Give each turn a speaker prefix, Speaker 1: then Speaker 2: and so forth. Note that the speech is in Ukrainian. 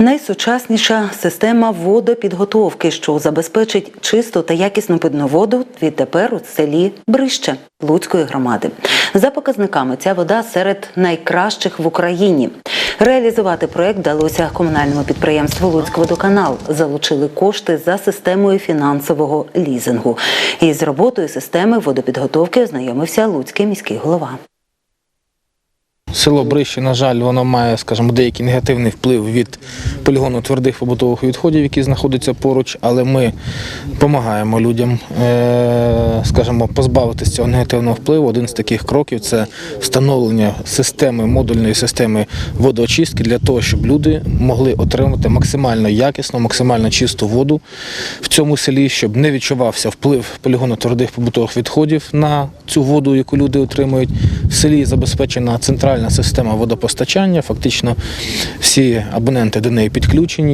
Speaker 1: Найсучасніша система водопідготовки, що забезпечить чисту та якісну питну воду відтепер у селі Брище Луцької громади. За показниками, ця вода серед найкращих в Україні. Реалізувати проект вдалося комунальному підприємству Луцькводоканал. Залучили кошти за системою фінансового лізингу. Із роботою системи водопідготовки ознайомився Луцький міський голова.
Speaker 2: Село Брище, на жаль, воно має, скажімо, деякий негативний вплив від полігону твердих побутових відходів, які знаходяться поруч, але ми допомагаємо людям, е, скажімо, позбавитися цього негативного впливу. Один з таких кроків це встановлення системи, модульної системи водоочистки для того, щоб люди могли отримати максимально якісну, максимально чисту воду в цьому селі, щоб не відчувався вплив полігону твердих побутових відходів на цю воду, яку люди отримують. В селі забезпечена центральна система водопостачання. Фактично всі абоненти до неї підключені.